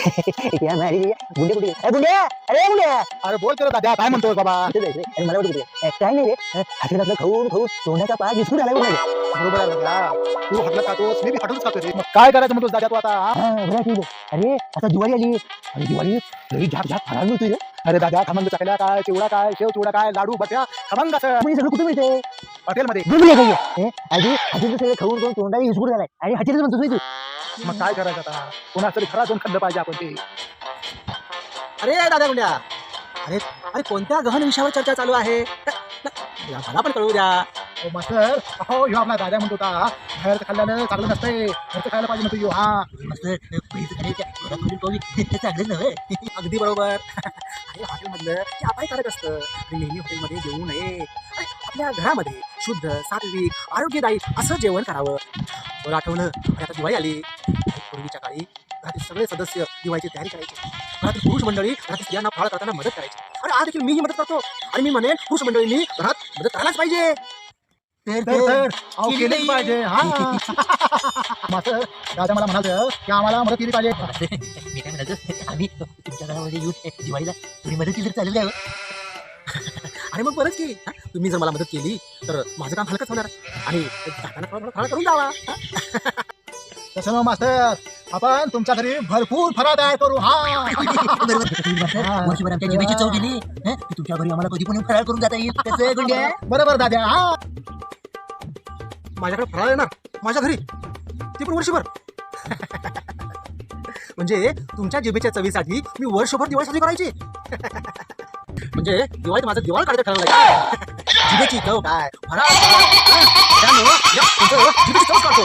या मारी गुंडे कुठे? ए, गुंडे! अरे गुंडे! अरे बोल तर दादा काय म्हणतोय बाबा? इथे जायचंय. अरे मला कुठे कुठे काय नाही रे. हातातलं खाऊन खाऊन तोंडाचा पाक विसरून आला गुंडे बरोबर आहे दादा तू हटलं खातोस मी बी हटूनच खातो रे. मग काय करायचं म्हणतोस दादा तू आता हा? हा बरं ठीक आहे. अरे आता दिवाळी आली. अरे दिवाळी? लई झाप झाप फराळ मिळतोय रे. अरे दादा खमंग चकल्या काय चिवडा काय शेव चिवडा काय लाडू बट्या खमंग असं. पण हे सगळं कुठे मिळते हॉटेलमध्ये. गुंडे काय आधी हातीचं सगळं खाऊन खाऊन तोंडाला विसरून आलाय. आणि हातीचं म्हणतोय तू. मग काय करायचं आता? कोणा तरी जाऊन खाल्लं पाहिजे आपण ते. अरे दादा गुंड्या. अरे अरे कोणत्या गहन विषयावर चर्चा चालू आहे? या मला पण कळू द्या. ओ मास्तर हो ह्यो आपला दादा म्हणतो होता बाहेरचं खाल्ल्यानं चांगलं नसतंय घरचं खायला पाहिजे म्हणतो ह्यो, हा. चांगलं नव्हे. अगदी बरोबर. अरे हॉटेलमधलं आपण करत असतं. आणि नेहमी हॉटेलमध्ये जेवू नये. अरे आपल्या घरामध्ये शुद्ध सात्विक आरोग्यदायी असं जेवण करावं. बरं आठवलं अरे आता दिवाळी आली. पूर्वीच्या काळी घरातील सगळे सदस्य दिवाळीची तयारी करायची. घरातील पुरुष मंडळी घरातील स्त्रियांना फराळ करताना मदत करायची. अरे आज देखील मीही मदत करतो. आणि मी म्हणेन पुरुष मंडळींनी घरात मदत करायलाच पाहिजे. केलंच हा. मास्तर दादा मला म्हणाल की आम्हाला मदत केली पाहिजे. मी काय म्हणायचं आम्ही तुमच्या घरामध्ये येऊन दिवाळीला तुम्ही मदत केली तर चालेल काय आणि मग बरंच की हा? तुम्ही जर मला मदत केली तर माझं काम हलकंच होणार. आणि जाताना थोडं थोडं फराळ करून जावा? तसं मग मास्तर. आपण तुमच्या घरी भरपूर फराळ तयार करू हा. हा. वर्षभर आमच्या जिभेची चव गेली हं? की तुमच्या घरी आम्हाला कधी पण फराळ करून जाता येईल. कसं आहे गुंड्या. बरोबर दादा. हा. माझ्याकडे फराळ येणार माझ्या घरी. ते पण वर्षभर. म्हणजे तुमच्या जिभेच्या चवीसाठी मी वर्षभर दिवाळी साजरी करायची. म्हणजे दिवाळीत माझं दिवाळ काढायचं ठरवलं काय जिभेची चव काय फराळ काय? जिभेची चव काढतो